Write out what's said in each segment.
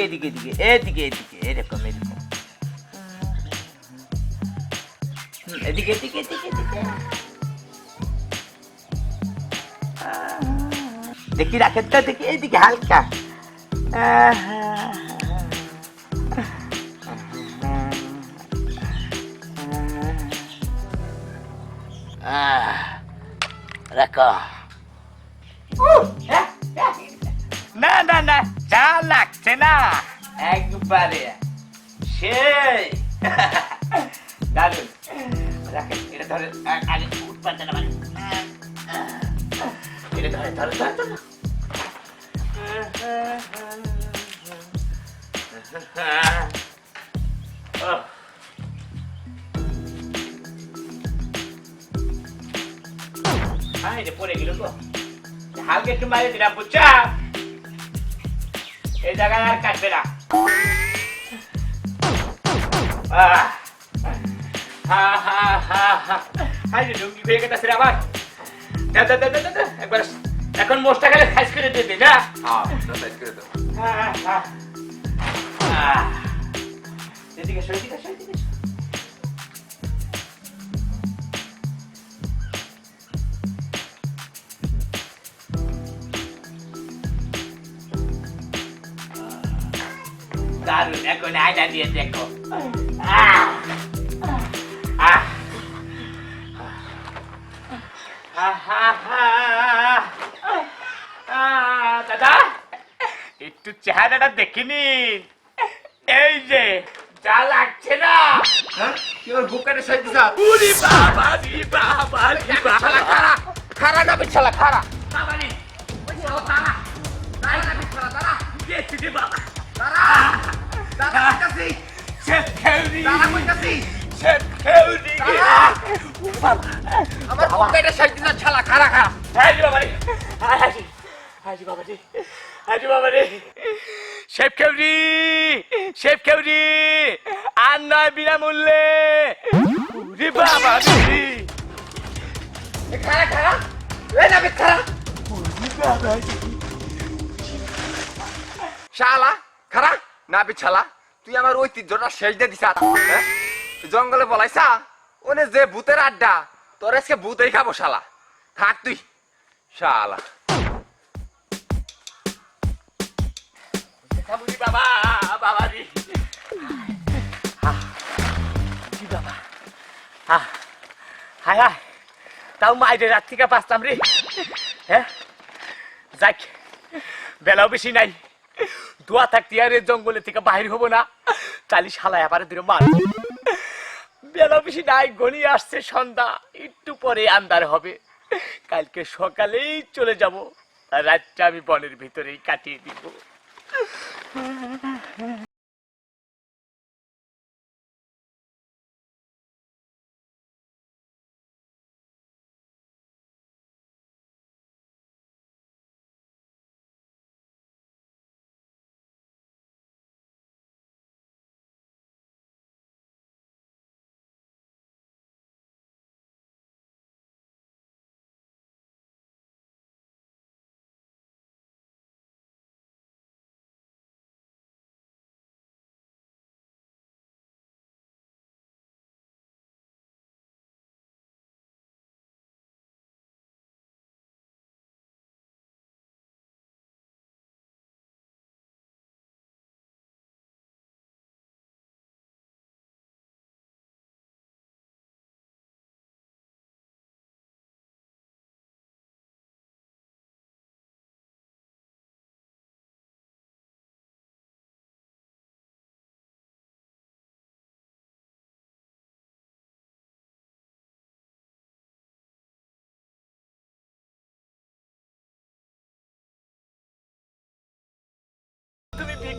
এদিকে এদিকে এদিকে এদিকে এরকম এরকম এদিকে এদিকে এদিকে এদিকে দেখি তো দেখি এদিকে হালকা রাখো না একবারে সেই দারুণ এটা ধরে আগে উঠ পারছে না মানে এটা ধরে ধরে ধরে ধরে পড়ে গেল তো হালকা একটু মারে দিলাম এই জায়গায় আর কাটবে না। লুঙ্গি ভেঙে গেছে রে আমার। দে দে দে দে দে, দে একবার এখন মোষটা গেলে সাইজ করে দেবে না? হ্যাঁ ওটা সাইড করে। আহ! এদিকে এসো, এদিকে এসো, এদিকে এখন আয়না দিয়ে দেখো দাদা একটু চেহারাটা দেখিনি এই যে যা লাগছে না। হ্যাঁ? কি ওর বুকের সাইড দিছা? উরি বাবা রি বাবা রি বাবা। খারা খারা না বিছালা খারা বাবা ওই যে তারা তারা না তারা দাঁড়া কইতাছি। সে খেউরি দাঁড়া কইতাছি। খেউরি দাঁড়া। আমার বুকের সাইড দিছা ছালা খারা খারা হাজি বাবা রে হাজি। হাজি বাবা রে হাজি বাবা রে শেফ খেউরি শেফ খেউরি আর নয় বিনামূল্যে। রে বাবা রে খারা খারা এ না খারা শালা খারা না বিছালা, তুই আমার ঐতিহ্যটা শেষ দিয়ে দিছা। হ্যাঁ? জঙ্গলে বলাইছা ওনে যে ভূতের আড্ডা, তোর আজকে ভূতেই খাব শালা। থাক তুই। শালা। বাবা তাও হ্যাঁ? বেলাও বেশি নাই। দোয়া থাকতে আর জঙ্গলে থেকে বাহির হব না। চালি শালায় আবার দূরে মার। বেলা বেশি নাই গনি আসছে সন্ধ্যা, একটু পরে আন্দার হবে। কালকে সকালেই চলে যাব রাতটা আমি বনের ভিতরেই কাটিয়ে দিব।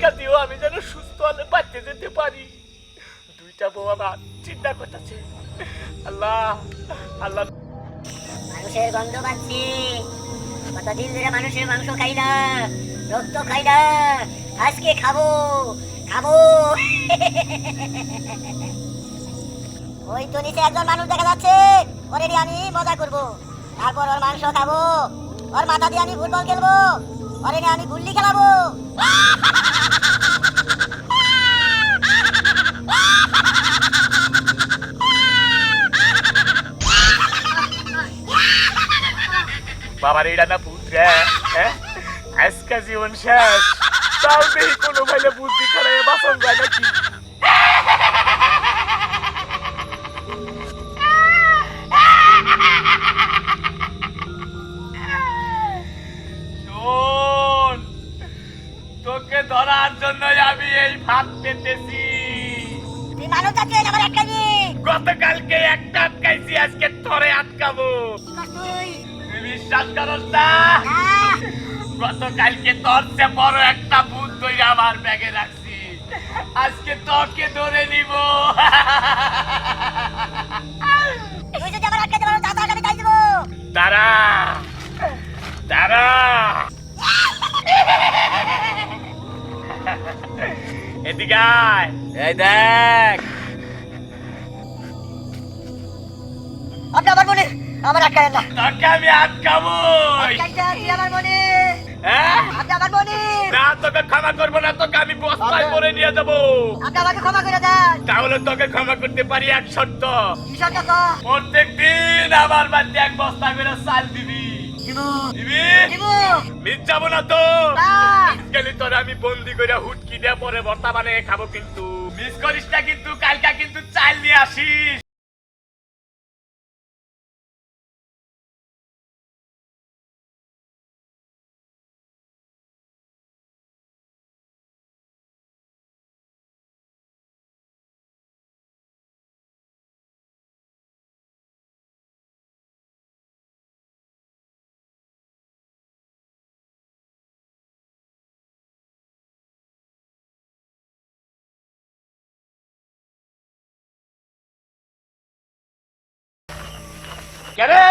ভিক্ষা দিও, আমি যেন সুস্থ হলে বাঁচতে যেতে পারি। দুইটা বউ আমার চিন্তা করতেছে। আল্লাহ আল্লাহ। মানুষের গন্ধ পাচ্ছি। কতদিন ধরে মানুষের মাংস খাই না, রক্ত খাই না। আজকে খাব খাব। ওই তো নিচে একজন মানুষ দেখা যাচ্ছে। ওরে আমি মজা করব। তারপর ওর মাংস খাব। ওর মাথা দিয়ে আমি ফুটবল খেলব। ওরে আমি গুল্লি খেলাবো। আমার এটা না পুত্রে হ্যাঁ? আজকা জীবন শেষ। তাও দেখি কোনো ভাইলে বুদ্ধি করে বাসন যায় নাকি? তোকে ধরার জন্য আমি এই ভাত পেতেছি। তুই মানুষ আমার গতকালকে একটা আটকাইছি আজকে তোরে আটকাবো। বিশ্বাস করস না! গতকালকে তোর চেয়ে বড় একটা ভূত ধরে আমার ব্যাগে রাখছি। আজকে তোকে ধরে নিব। তারা তারা এদিকে আয়। এই দেখ। আপনি আমার আমার আটকায় না। তোকে আমি আটকাবো। আমার মনে হ্যাঁ? আপনি আমার মনে না তোকে ক্ষমা করব না তোকে আমি বস্তায় করে নিয়ে যাব। আপনি আমাকে ক্ষমা করে দেন। তাহলে তোকে ক্ষমা করতে পারি এক শর্ত। কি সত্য প্রত্যেক দিন আমার বাড়িতে এক বস্তা করে চাল দিবি। যাব না তো। গেলি তোরে আমি বন্দি করে হুটকি দিয়ে পরে ভর্তা বানিয়ে খাব কিন্তু। মিস করিস না কিন্তু কালকা কিন্তু চাল নিয়ে আসিস। কেরে?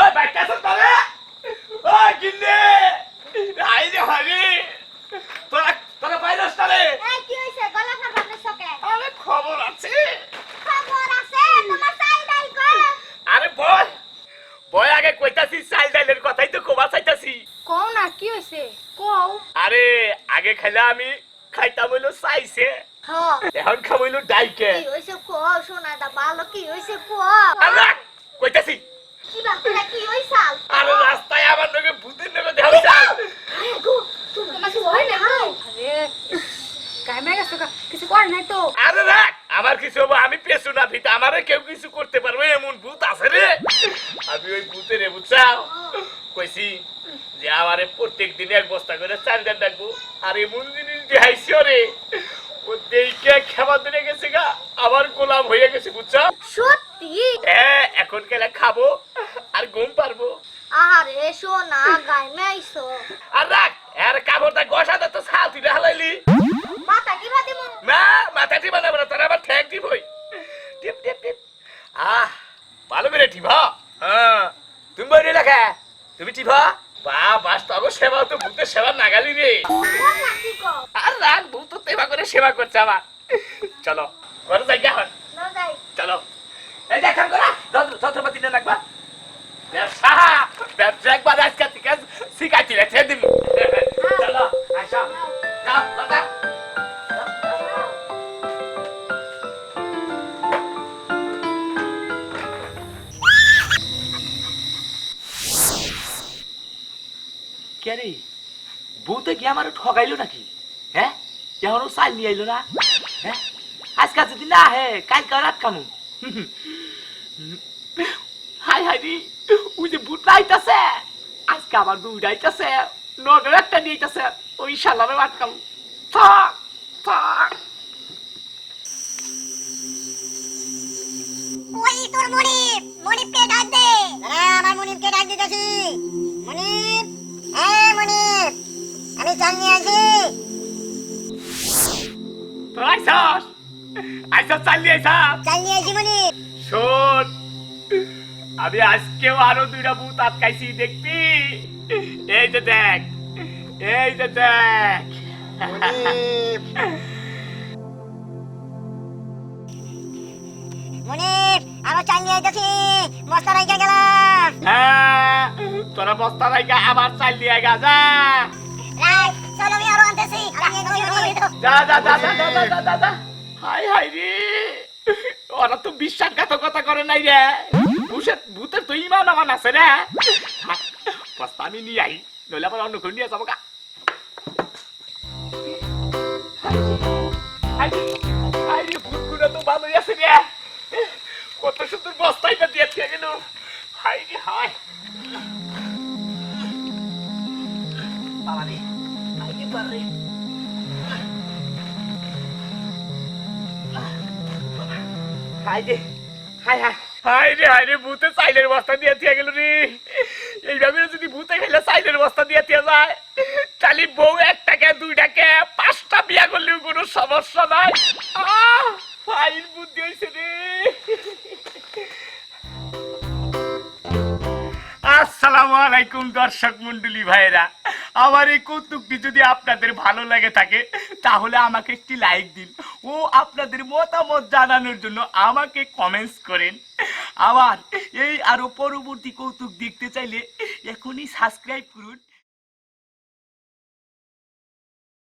ওই বাইকটা সব তলে? ওই কিন্নে আই যে হারি তোরা তোরা বাইরস তলে এই কি হইছে? গলা ফাটানো শোকে আরে খবর আছে। খবর আছে? তোমার চাই নাই কো আরে বল। বয় আগে কইতাছি চাল ডাইলের কথাই তো কোবা চাইতাছি। কও না কি হইছে? কও। আরে আগে খাইলে আমি খাইতাম হইল চাইছে। এখন খাবইলো ডাইকে। কি হইছে কও? শোনা দা ভালো কি হইছে আরে কইতাছি? কি বাপরা কি হইছাল আরে রাস্তায় আমার নগে ভূতের নগে দেখা যায় গো তোমার কি হয় না আরে কামে গেছে কিছু করে নাই তো? আরে রাখ আমার কিছু হব আমি পেছু না ভিতা আমারে কেউ কিছু করতে পারবে এমন ভূত আছে রে। আমি ওই ভূতের রে বুঝছাও? কইছি যে আমারে প্রত্যেক দিনে এক বস্তা করে চাল ডাল ডাকবো আর এমন জিনিস দেখাইছি রে। ও দেখে খেবা দিনে গেছে গা আবার গোলাম হয়ে গেছে বুঝছ টিপ টিপ টিপ। আহ ভালো করে টিপা হ্যাঁ। তুমি বই লেখা তুমি টিপা বা বাস তো আমার সেবা তো ভূতের সেবা নাগালি রে। আর রাগ ভূত তো সেবা করে সেবা করছে আমার। চলো ঘরে যাই গে। এখন না যাই চলো এই দেখান করা যন্ত্রপাতি না রাখবা। ব্যবসা। ব্যবসা একবার আজকে থেকে শিখাইছি ঠকাইলো নাকি? হ্যাঁ এখনও চাল নিয়ে আইলো না? হ্যাঁ আজকাল যদি না হে কালকে রাত কামু হাই হাই রে ওই যে বুট আইতাছে। আজকে আমার দুধ আইতাছে নগর একটা নিয়ে আইতাছে। ওই শালারে আটকাম থাক থাক। ওই তোর মনিপ মনিপকে ডাক দে। আরে আমার মনিপকে ডাক দিতেছি। আমি চাল নিয়ে আসি তো আইসাস আইসাস চালিয়ে আইসাস চাল নিয়ে আসি মনিপ শোন আমি আজকেও আরও দুইটা ভূত আটকাইছি দেখবি? এই যে দেখ এই যে দেখ। মনিপ। আরও চাল নিয়ে আইতাছি বস্তা রাইখা গেলাম। হ্যাঁ তোরা বস্তা রাইকা আবার চাল দিয়ে গাজা রাই যা যা যা যা যা তো বিশ্বাসঘাতকতা করে নাই রে। ভূতের ভূতের তো ইমান আমার আছে রে। বস্তা আমি নিয়ে আই, নইলে আবার অন্য করে নিয়ে যাব গা। আরে তো আছে কত সুন্দর বস্তাইটা দিয়ে গেল। হাই রে রে ভূতে বস্তা দিয়ে রে। ভূতে বস্তা পাঁচটা বিয়া করলেও কোনো সমস্যা নাই। বুদ্ধি রে। দর্শক মন্ডলী ভাইরা আমার এই কৌতুকটি যদি আপনাদের ভালো লাগে থাকে, তাহলে আমাকে একটি লাইক দিন। ও আপনাদের মতামত জানানোর জন্য আমাকে কমেন্টস করেন। আবার এই আরও পরবর্তী কৌতুক দেখতে চাইলে এখনই সাবস্ক্রাইব করুন।